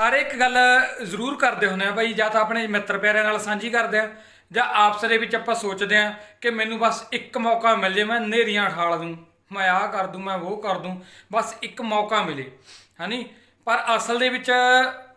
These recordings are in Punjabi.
ਸਾਰੇ ਇੱਕ ਗੱਲ ਜ਼ਰੂਰ ਕਰਦੇ ਹੁੰਦੇ ਆ ਬਾਈ, ਜਾਂ ਤਾਂ ਆਪਣੇ ਮਿੱਤਰ ਪਿਆਰਿਆਂ ਨਾਲ ਸਾਂਝੀ ਕਰਦੇ ਆ, ਜਾਂ ਆਪਸ ਦੇ ਵਿੱਚ ਆਪਾਂ ਸੋਚਦੇ ਆ ਕਿ ਮੈਨੂੰ ਬਸ ਇੱਕ ਮੌਕਾ ਮਿਲ ਜੇ, ਮੈਂ ਨੇਰੀਆਂ ਠਾਲ ਦੂੰ, ਮੈਂ ਆਹ ਕਰ ਦੂੰ, ਮੈਂ ਉਹ ਕਰ ਦੂੰ, ਬਸ ਇੱਕ ਮੌਕਾ ਮਿਲੇ, ਹਨੀ? ਪਰ ਅਸਲ ਦੇ ਵਿੱਚ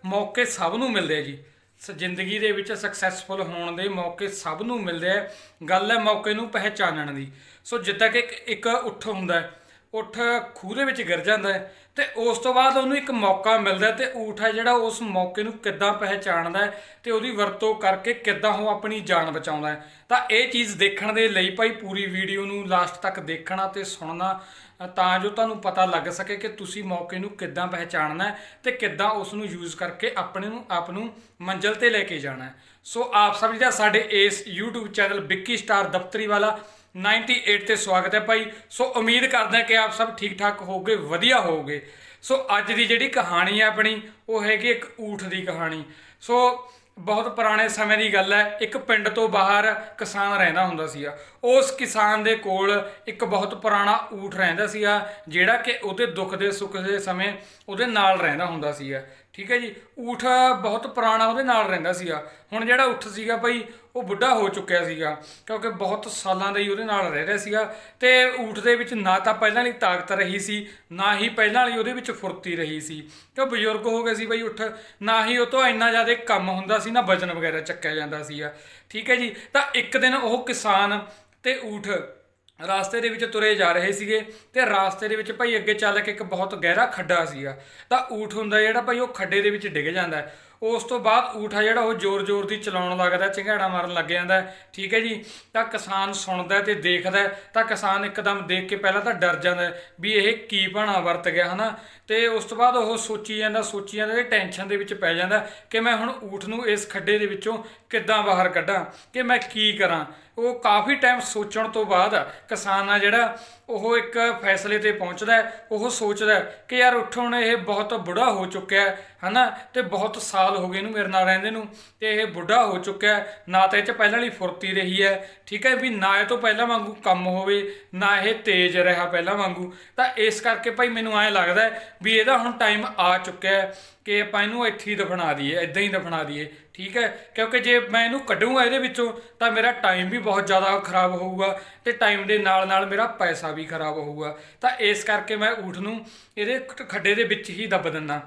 ਮੌਕੇ ਸਭ ਨੂੰ ਮਿਲਦੇ ਆ ਜੀ। ਸ, ਜ਼ਿੰਦਗੀ ਦੇ ਵਿੱਚ ਸਕਸੈਸਫੁਲ ਹੋਣ ਦੇ ਮੌਕੇ ਸਭ ਨੂੰ ਮਿਲਦੇ ਆ। ਗੱਲ ਹੈ ਮੌਕੇ ਨੂੰ ਪਹਿਚਾਨਣ ਦੀ। ਸੋ ਜਿੱਦਾਂ ਕਿ ਇੱਕ- ਇੱਕ ਉੱਠ ਹੁੰਦਾ ਹੈ ਉੱਠ ਖੂਹ ਦੇ ਵਿੱਚ ਗਿਰ ਜਾਂਦਾ ਹੈ ਤੇ ਉਸ ਤੋਂ ਬਾਅਦ ਉਹਨੂੰ ਇੱਕ ਮੌਕਾ ਮਿਲਦਾ ਹੈ ਤੇ ਊਠ ਹੈ ਜਿਹੜਾ ਉਸ ਮੌਕੇ ਨੂੰ ਕਿੱਦਾਂ ਪਹਿਚਾਣਦਾ ਹੈ ਤੇ ਉਹਦੀ ਵਰਤੋਂ ਕਰਕੇ ਕਿੱਦਾਂ ਉਹ ਆਪਣੀ ਜਾਨ ਬਚਾਉਂਦਾ ਹੈ। ਤਾਂ ਇਹ ਚੀਜ਼ ਦੇਖਣ ਦੇ ਲਈ ਭਾਈ ਪੂਰੀ ਵੀਡੀਓ ਨੂੰ ਲਾਸਟ ਤੱਕ ਦੇਖਣਾ ਤੇ ਸੁਣਨਾ ਤਾਂ ਜੋ ਤੁਹਾਨੂੰ ਪਤਾ ਲੱਗ ਸਕੇ ਕਿ ਤੁਸੀਂ ਮੌਕੇ ਨੂੰ ਕਿੱਦਾਂ ਪਹਿਚਾਣਨਾ ਹੈ ਤੇ ਕਿੱਦਾਂ ਉਸ ਨੂੰ ਯੂਜ਼ ਕਰਕੇ ਆਪਣੇ ਨੂੰ, ਆਪ ਨੂੰ ਮੰਜ਼ਿਲ ਤੇ ਲੈ ਕੇ ਜਾਣਾ ਹੈ। ਸੋ ਆਪ ਸਭ ਜਿਹੜਾ ਸਾਡੇ ਇਸ YouTube channel Vicky star Daftari ਵਾਲਾ 98 ਤੇ ਸਵਾਗਤ ਹੈ ਭਾਈ। ਸੋ ਉਮੀਦ ਕਰਦੇ ਹਾਂ ਕਿ ਆਪ ਸਭ ਠੀਕ ਠਾਕ ਹੋਗੇ ਵਧੀਆ ਹੋਗੇ ਸੋ ਅੱਜ ਦੀ ਜਿਹੜੀ ਕਹਾਣੀ ਹੈ ਆਪਣੀ, ਉਹ ਹੈਗੀ ਇੱਕ ਊਠ ਦੀ ਕਹਾਣੀ। ਸੋ ਬਹੁਤ ਪੁਰਾਣੇ ਸਮੇਂ ਦੀ ਗੱਲ ਹੈ, ਇੱਕ ਪਿੰਡ ਤੋਂ ਬਾਹਰ ਕਿਸਾਨ ਰਹਿੰਦਾ ਹੁੰਦਾ ਸੀਗਾ। ਉਸ ਕਿਸਾਨ ਦੇ ਕੋਲ ਇੱਕ ਬਹੁਤ ਪੁਰਾਣਾ ਊਠ ਰਹਿੰਦਾ ਸੀਗਾ, ਜਿਹੜਾ ਕਿ ਉਹਦੇ ਦੁੱਖ ਦੇ ਸੁੱਖ ਦੇ ਸਮੇਂ ਉਹਦੇ ਨਾਲ ਰਹਿੰਦਾ ਹੁੰਦਾ ਸੀਗਾ। ਠੀਕ ਹੈ ਜੀ? ਊਠ ਬਹੁਤ ਪੁਰਾਣਾ ਉਹਦੇ ਨਾਲ ਰਹਿੰਦਾ ਸੀਗਾ। ਹੁਣ ਜਿਹੜਾ ਊਠ ਸੀਗਾ ਭਾਈ ਉਹ ਬੁੱਢਾ ਹੋ ਚੁੱਕਿਆ ਸੀਗਾ, ਕਿਉਂਕਿ ਬਹੁਤ ਸਾਲਾਂ ਦਾ ਹੀ ਉਹਦੇ ਨਾਲ ਰਹਿ ਰਿਹਾ ਸੀਗਾ ਤੇ ਊਠ ਦੇ ਵਿੱਚ ਨਾ ਤਾਂ ਪਹਿਲਾਂ ਵਾਲੀ ਤਾਕਤ ਰਹੀ ਸੀ, ਨਾ ਹੀ ਪਹਿਲਾਂ ਵਾਲੀ ਉਹਦੇ ਵਿੱਚ ਫੁਰਤੀ ਰਹੀ ਸੀ। ਕਿਉਂ ਬਜ਼ੁਰਗ ਹੋ ਗਏ ਸੀ ਬਈ ਊਠ ਨਾ ਹੀ ਉਹ ਤੋਂ ਇੰਨਾ ਜ਼ਿਆਦਾ ਕੰਮ ਹੁੰਦਾ ਸੀ, ਨਾ ਵਜਨ ਵਗੈਰਾ ਚੱਕਿਆ ਜਾਂਦਾ ਸੀਗਾ। ਠੀਕ ਹੈ ਜੀ, ਤਾਂ ਇੱਕ ਦਿਨ ਉਹ ਕਿਸਾਨ ਤੇ ਊਠ ਰਾਸਤੇ ਦੇ ਵਿੱਚ ਤੁਰੇ ਜਾ ਰਹੇ ਸੀਗੇ ਤੇ ਰਾਸਤੇ ਦੇ ਵਿੱਚ ਭਾਈ ਅੱਗੇ ਚੱਲ ਕੇ ਇੱਕ ਬਹੁਤ ਗਹਿਰਾ ਖੱਡਾ ਸੀਗਾ। ਤਾਂ ਊਠ ਹੁੰਦਾ ਜਿਹੜਾ ਭਾਈ ਉਹ ਖੱਡੇ ਦੇ ਵਿੱਚ ਡਿੱਗ ਜਾਂਦਾ ਹੈ। ਉਸ ਤੋਂ ਬਾਅਦ ਊਠ ਆ ਜਿਹੜਾ ਉਹ ਜ਼ੋਰ-ਜ਼ੋਰ ਦੀ ਚਲਾਉਣ ਲੱਗਦਾ ਚੰਗਾੜਾ ਮਾਰਨ ਲੱਗ ਜਾਂਦਾ। ਠੀਕ ਹੈ ਜੀ? ਤਾਂ ਕਿਸਾਨ ਸੁਣਦਾ ਹੈ ਤੇ ਦੇਖਦਾ ਤਾਂ ਕਿਸਾਨ ਇੱਕਦਮ ਦੇਖ ਕੇ ਪਹਿਲਾਂ ਤਾਂ ਡਰ ਜਾਂਦਾ ਵੀ ਇਹ ਕੀ ਭਾਣਾ ਵਰਤ ਗਿਆ, ਹਨਾ? ਤੇ ਉਸ ਤੋਂ ਬਾਅਦ ਉਹ ਸੋਚੀ ਜਾਂਦਾ ਸੋਚੀ ਜਾਂਦਾ ਤੇ ਟੈਨਸ਼ਨ ਦੇ ਵਿੱਚ ਪੈ ਜਾਂਦਾ ਕਿ ਮੈਂ ਹੁਣ ਊਠ ਨੂੰ ਇਸ ਖੱਡੇ ਦੇ ਵਿੱਚੋਂ ਕਿੱਦਾਂ ਬਾਹਰ ਕੱਢਾਂ, ਕਿ ਮੈਂ ਕੀ ਕਰਾਂ? ਉਹ ਕਾਫੀ ਟਾਈਮ ਸੋਚਣ ਤੋਂ ਬਾਅਦ ਕਿਸਾਨ ਆ ਜਿਹੜਾ, ਉਹ ਇੱਕ ਫੈਸਲੇ ਤੇ ਪਹੁੰਚਦਾ ਉਹ ਸੋਚਦਾ ਕਿ ਯਾਰ ਉੱਠ ਹੁਣ ਇਹ ਬਹੁਤ ਬੁੜਾ ਹੋ ਚੁੱਕਿਆ ਹੈ, ਹਨਾ? ਤੇ ਬਹੁਤ ਸਾਲ ਹੋ ਗਏ ਇਹਨੂੰ ਮੇਰੇ ਨਾਲ ਰਹਿੰਦੇ ਨੂੰ, ਤੇ ਇਹ ਬੁੱਢਾ ਹੋ ਚੁੱਕਿਆ ਨਾ ਤਾਂ ਇਹ ਚ ਪਹਿਲਾਂ ਵਾਲੀ ਫੁਰਤੀ ਰਹੀ ਹੈ, ਠੀਕ ਹੈ ਵੀ ਨਾ ਇਹ ਤੋਂ ਪਹਿਲਾਂ ਵਾਂਗੂ ਕੰਮ ਹੋਵੇ, ਨਾ ਇਹ ਤੇਜ਼ ਰਿਹਾ ਪਹਿਲਾਂ ਵਾਂਗੂ। ਤਾਂ ਇਸ ਕਰਕੇ ਭਾਈ ਮੈਨੂੰ ਐਂ ਲੱਗਦਾ ਵੀ ਇਹਦਾ ਹੁਣ ਟਾਈਮ ਆ ਚੁੱਕਿਆ ਕਿ ਆਪਾਂ ਇਹਨੂੰ ਇੱਥੇ ਹੀ ਦਫਨਾ ਦਈਏ ਇਦਾਂ ਹੀ ਦਫਨਾ ਦਈਏ, ਠੀਕ ਹੈ? ਕਿਉਂਕਿ ਜੇ ਮੈਂ ਇਹਨੂੰ ਕੱਢੂੰਗਾ ਇਹਦੇ ਵਿੱਚੋਂ, ਤਾਂ ਮੇਰਾ ਟਾਈਮ ਵੀ ਬਹੁਤ ਜ਼ਿਆਦਾ ਖਰਾਬ ਹੋਊਗਾ ਤੇ ਟਾਈਮ ਦੇ ਨਾਲ ਨਾਲ ਮੇਰਾ ਪੈਸਾ ਵੀ ਖਰਾਬ ਹੋਊਗਾ। ਤਾਂ ਇਸ ਕਰਕੇ ਮੈਂ ਊਠ ਨੂੰ ਇਹਦੇ ਖੱਡੇ ਦੇ ਵਿੱਚ ਹੀ ਦੱਬ ਦਿੰਦਾ।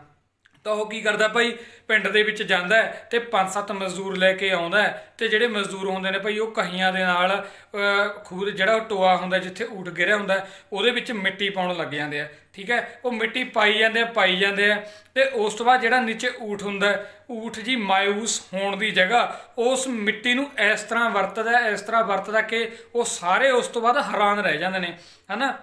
ਤਾਂ ਉਹ ਕੀ ਕਰਦਾ ਭਾਈ, ਪਿੰਡ ਦੇ ਵਿੱਚ ਜਾਂਦਾ ਹੈ ਤੇ ਪੰਜ ਸੱਤ ਮਜ਼ਦੂਰ ਲੈ ਕੇ ਆਉਂਦਾ ਹੈ ਤੇ ਜਿਹੜੇ ਮਜ਼ਦੂਰ ਹੁੰਦੇ ਨੇ ਭਾਈ, ਉਹ ਕਹੀਆਂ ਦੇ ਨਾਲ ਖੂਹ ਜਿਹੜਾ ਉਹ ਟੋਆ ਹੁੰਦਾ ਜਿੱਥੇ ਊਠ ਗਿਰਿਆ ਹੁੰਦਾ ਉਹਦੇ ਵਿੱਚ ਮਿੱਟੀ ਪਾਉਣ ਲੱਗ ਜਾਂਦੇ ਆ, ਠੀਕ ਹੈ? ਉਹ ਮਿੱਟੀ ਪਾਈ ਜਾਂਦੇ ਆ, ਪਾਈ ਜਾਂਦੇ ਆ ਤੇ ਉਸ ਤੋਂ ਬਾਅਦ ਜਿਹੜਾ ਨੀਚੇ ਊਠ ਹੁੰਦਾ ਊਠ ਜੀ ਮਾਇੂਸ ਹੋਣ ਦੀ ਜਗ੍ਹਾ, ਉਸ ਮਿੱਟੀ ਨੂੰ ਇਸ ਤਰ੍ਹਾਂ ਵਰਤਦਾ ਇਸ ਤਰ੍ਹਾਂ ਵਰਤਦਾ ਕਿ ਉਹ ਸਾਰੇ ਉਸ ਤੋਂ ਬਾਅਦ ਹੈਰਾਨ ਰਹਿ ਜਾਂਦੇ ਨੇ, ਹਨਾ?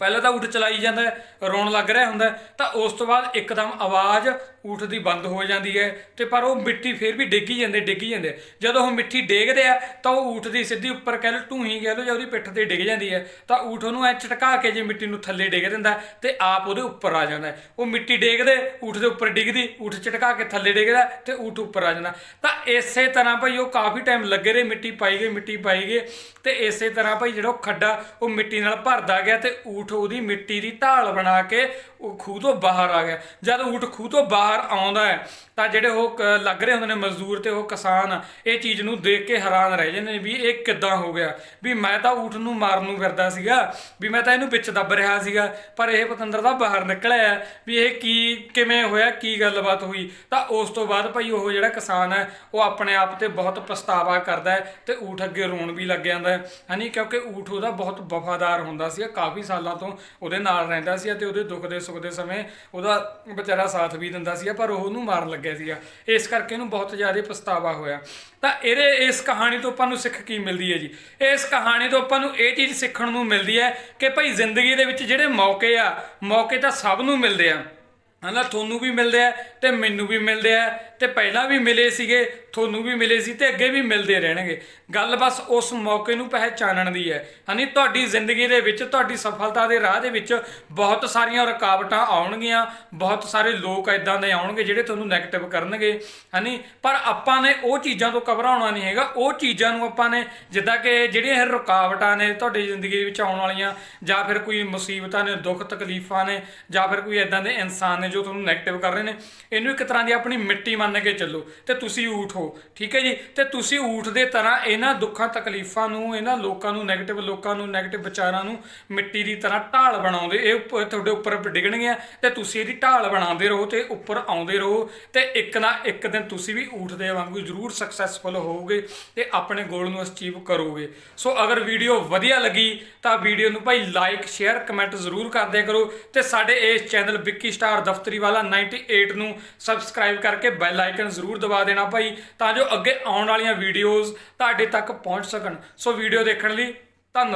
ਪਹਿਲਾਂ ਤਾਂ ਊਠ ਚਲਾਈ ਜਾਂਦਾ, ਰੋਣ ਲੱਗ ਰਿਹਾ ਹੁੰਦਾ, ਤਾਂ ਉਸ ਤੋਂ ਬਾਅਦ ਇੱਕਦਮ ਆਵਾਜ਼ ਊਠ ਦੀ ਬੰਦ ਹੋ ਜਾਂਦੀ ਹੈ ਤੇ ਪਰ ਉਹ ਮਿੱਟੀ ਫੇਰ ਵੀ ਡਿੱਗੀ ਜਾਂਦੇ ਡਿੱਗੀ ਜਾਂਦੇ ਜਦੋਂ ਉਹ ਮਿੱਟੀ ਡੇਗਦੇ ਆ, ਤਾਂ ਉਹ ਊਠ ਦੀ ਸਿੱਧੀ ਉੱਪਰ ਕਹਿ ਲਓ ਢੂਹੀ ਕਹਿ ਲਓ ਜਾਂ ਉਹਦੀ ਪਿੱਠ ਤੇ ਡਿੱਗ ਜਾਂਦੀ ਹੈ। ਤਾਂ ਊਠ ਉਹਨੂੰ ਐ ਝਟਕਾ ਕੇ ਜੇ ਮਿੱਟੀ ਨੂੰ ਥੱਲੇ ਡਿੱਗ ਦਿੰਦਾ ਹੈ ਤੇ ਆਪ ਉਹਦੇ ਉੱਪਰ ਆ ਜਾਂਦਾ ਉਹ ਮਿੱਟੀ ਡੇਗਦੇ, ਊਠ ਦੇ ਉੱਪਰ ਡਿੱਗਦੀ, ਊਠ ਝਟਕਾ ਕੇ ਥੱਲੇ ਡਿੱਗਦਾ ਤੇ ਊਠ ਉੱਪਰ ਆ ਜਾਂਦਾ। ਤਾਂ ਇਸੇ ਤਰ੍ਹਾਂ ਭਾਈ ਉਹ ਕਾਫੀ ਟਾਈਮ ਲੱਗੇ ਰਹੇ, ਮਿੱਟੀ ਪਾਈ ਗਏ ਮਿੱਟੀ ਪਾਈ ਗਏ ਤੇ ਇਸੇ ਤਰ੍ਹਾਂ ਭਾਈ ਜਿਹੜਾ ਉਹ ਖੱਡਾ, ਉਹ ਮਿੱਟੀ ਨਾਲ ਭਰਦਾ ਗਿਆ ਤੇ ਊਠ ਉਹਦੀ ਮਿੱਟੀ ਦੀ ਢਾਲ ਬਣਾ ਕੇ ਉਹ ਖੂਹ ਤੋਂ ਬਾਹਰ ਆ ਗਿਆ। ਜਦ ਊਠ ਖੂਹ ਤੋਂ ਬਾਹਰ ਆਉਂਦਾ ਹੈ, ਤਾਂ ਜਿਹੜੇ ਉਹ ਲੱਗ ਰਹੇ ਹੁੰਦੇ ਨੇ ਮਜ਼ਦੂਰ ਤੇ ਉਹ ਕਿਸਾਨ, ਇਹ ਚੀਜ਼ ਨੂੰ ਦੇਖ ਕੇ ਹੈਰਾਨ ਰਹਿ ਜਾਂਦੇ ਨੇ ਵੀ ਇਹ ਕਿੱਦਾਂ ਹੋ ਗਿਆ। ਵੀ ਮੈਂ ਤਾਂ ਊਠ ਨੂੰ ਮਾਰਨ ਨੂੰ ਫਿਰਦਾ ਸੀਗਾ, ਵੀ ਮੈਂ ਤਾਂ ਇਹਨੂੰ ਵਿੱਚ ਦੱਬ ਰਿਹਾ ਸੀਗਾ, ਪਰ ਇਹ ਪਤੰਦਰ ਦਾ ਬਾਹਰ ਨਿਕਲਿਆ ਵੀ ਇਹ ਕੀ, ਕਿਵੇਂ ਹੋਇਆ, ਕੀ ਗੱਲਬਾਤ ਹੋਈ? ਤਾਂ ਉਸ ਤੋਂ ਬਾਅਦ ਭਾਈ ਉਹ ਜਿਹੜਾ ਕਿਸਾਨ ਹੈ, ਉਹ ਆਪਣੇ ਆਪ ਤੇ ਬਹੁਤ ਪਛਤਾਵਾ ਕਰਦਾ ਹੈ ਤੇ ਊਠ ਅੱਗੇ ਰੋਣ ਵੀ ਲੱਗ ਜਾਂਦਾ ਹੈ। ਹਨੀ, ਕਿਉਂਕਿ ਊਠ ਉਹਦਾ ਬਹੁਤ ਵਫਾਦਾਰ ਹੁੰਦਾ ਸੀ ਕਾਫੀ ਸਾਲਾਂ ਤੋਂ ਉਹਦੇ ਨਾਲ ਰਹਿੰਦਾ ਸੀ ਤੇ ਉਹਦੇ ਦੁੱਖ ਦੇ ਸੁੱਖ ਦੇ ਸਮੇਂ ਉਹਦਾ ਵਿਚਾਰਾ ਸਾਥ ਵੀ ਦਿੰਦਾ ਸੀ। ਪਰ ਉਹ ਉਹਨੂੰ ਮਾਰਨ ਲੱਗਿਆ ਸੀਗਾ ਇਸ ਕਰਕੇ ਇਹਨੂੰ ਬਹੁਤ ਜ਼ਿਆਦਾ ਪਛਤਾਵਾ ਹੋਇਆ। ਤਾਂ ਇਹਦੇ, ਇਸ ਕਹਾਣੀ ਤੋਂ ਆਪਾਂ ਨੂੰ ਸਿੱਖ ਕੀ ਮਿਲਦੀ ਹੈ ਜੀ? ਇਸ ਕਹਾਣੀ ਤੋਂ ਆਪਾਂ ਨੂੰ ਇਹ ਚੀਜ਼ ਸਿੱਖਣ ਨੂੰ ਮਿਲਦੀ ਹੈ ਕਿ ਭਾਈ ਜ਼ਿੰਦਗੀ ਦੇ ਵਿੱਚ ਜਿਹੜੇ ਮੌਕੇ ਆ, ਮੌਕੇ ਤਾਂ ਸਭ ਨੂੰ ਮਿਲਦੇ ਆ। ਹਨਾ, ਤੁਹਾਨੂੰ ਵੀ ਮਿਲਦੇ ਆ ਤੇ ਮੈਨੂੰ ਵੀ ਮਿਲਦੇ ਆ ਤੇ ਪਹਿਲਾਂ ਵੀ ਮਿਲੇ ਸੀਗੇ, ਤੁਹਾਨੂੰ ਵੀ ਮਿਲੇ ਸੀ ਤੇ ਅੱਗੇ ਵੀ ਮਿਲਦੇ ਰਹਿਣਗੇ। ਗੱਲ ਬਸ ਉਸ ਮੌਕੇ ਨੂੰ ਪਹਿਚਾਨਣ ਦੀ ਹੈ। ਹਨੀ, ਤੁਹਾਡੀ ਜ਼ਿੰਦਗੀ ਦੇ ਵਿੱਚ, ਤੁਹਾਡੀ ਸਫਲਤਾ ਦੇ ਰਾਹ ਦੇ ਵਿੱਚ ਬਹੁਤ ਸਾਰੀਆਂ ਰੁਕਾਵਟਾਂ ਆਉਣਗੀਆਂ, ਬਹੁਤ ਸਾਰੇ ਲੋਕ ਇਦਾਂ ਦੇ ਆਉਣਗੇ ਜਿਹੜੇ ਤੁਹਾਨੂੰ 네ਗੇਟਿਵ ਕਰਨਗੇ। ਹਨੀ, ਪਰ ਆਪਾਂ ਨੇ ਉਹ ਚੀਜ਼ਾਂ ਤੋਂ ਘਬਰਾਉਣਾ ਨਹੀਂ ਹੈਗਾ। ਉਹ ਚੀਜ਼ਾਂ ਨੂੰ ਆਪਾਂ ਨੇ ਜਿੱਦਾਂ ਕਿ ਜਿਹੜੀਆਂ ਇਹ ਰੁਕਾਵਟਾਂ ਨੇ ਤੁਹਾਡੀ ਜ਼ਿੰਦਗੀ ਵਿੱਚ ਆਉਣ ਵਾਲੀਆਂ ਜਾਂ ਫਿਰ ਕੋਈ ਮੁਸੀਬਤਾਂ ਨੇ, ਦੁੱਖ ਤਕਲੀਫਾਂ ਨੇ ਜਾਂ ਫਿਰ ਕੋਈ ਇਦਾਂ ਦੇ ਇਨਸਾਨ ਨੇ ਜੋ ਤੁਹਾਨੂੰ ਨੈਗੇਟਿਵ ਕਰ ਰਹੇ ਨੇ, ਇਹਨੂੰ ਇੱਕ ਤਰ੍ਹਾਂ ਦੀ ਆਪਣੀ ਮਿੱਟੀ ਮੰਨ ਕੇ ਚੱਲੋ, ਤੇ ਤੁਸੀਂ ਊਠ ਹੋ, ਠੀਕ ਹੈ ਜੀ? ਤੇ ਤੁਸੀਂ ਊਠ ਦੇ ਤਰ੍ਹਾਂ ਇਹਨਾਂ ਦੁੱਖਾਂ, ਤਕਲੀਫਾਂ ਨੂੰ, ਇਹਨਾਂ ਲੋਕਾਂ ਨੂੰ ਨੈਗੇਟਿਵ ਲੋਕਾਂ ਨੂੰ ਨੈਗੇਟਿਵ ਵਿਚਾਰਾਂ ਨੂੰ ਮਿੱਟੀ ਦੀ ਤਰ੍ਹਾਂ ਢਾਲ ਬਣਾਉਂਦੇ, ਇਹ ਤੁਹਾਡੇ ਉੱਪਰ ਡਿੱਗਣਗੇ ਤੇ ਤੁਸੀਂ ਇਹਦੀ ਢਾਲ ਬਣਾਉਂਦੇ ਰਹੋ ਤੇ ਉੱਪਰ ਆਉਂਦੇ ਰਹੋ, ਤੇ ਇੱਕ ਨਾ ਇੱਕ ਦਿਨ ਤੁਸੀਂ ਵੀ ਉਠਦੇ ਵਾਂਗੂ ਜ਼ਰੂਰ ਸਕਸੈਸਫੁਲ ਹੋਵੋਗੇ ਤੇ ਆਪਣੇ ਗੋਲ ਨੂੰ ਅਚੀਵ ਕਰੋਗੇ। ਸੋ ਅਗਰ ਵੀਡੀਓ ਵਧੀਆ ਲੱਗੀ, ਤਾਂ ਵੀਡੀਓ ਨੂੰ ਭਾਈ ਲਾਈਕ ਸ਼ੇਅਰ ਕਮੈਂਟ ਜ਼ਰੂਰ ਕਰਦੇ ਕਰੋ ਤੇ ਸਾਡੇ ਇਸ ਚੈਨਲ ਵਿੱਕੀ ਸਟਾਰ ਦਾ ਦਫਤਰੀ ਵਾਲਾ 98 ਨੂੰ ਸਬਸਕ੍ਰਾਈਬ ਕਰਕੇ ਬੈਲ ਆਈਕਨ ਜ਼ਰੂਰ ਦਬਾ ਦੇਣਾ ਭਾਈ, ਤਾਂ ਜੋ ਅੱਗੇ ਆਉਣ ਵਾਲੀਆਂ ਵੀਡੀਓਜ਼ ਤੁਹਾਡੇ ਤੱਕ ਪਹੁੰਚ ਸਕਣ। ਸੋ ਵੀਡੀਓ ਦੇਖਣ ਲਈ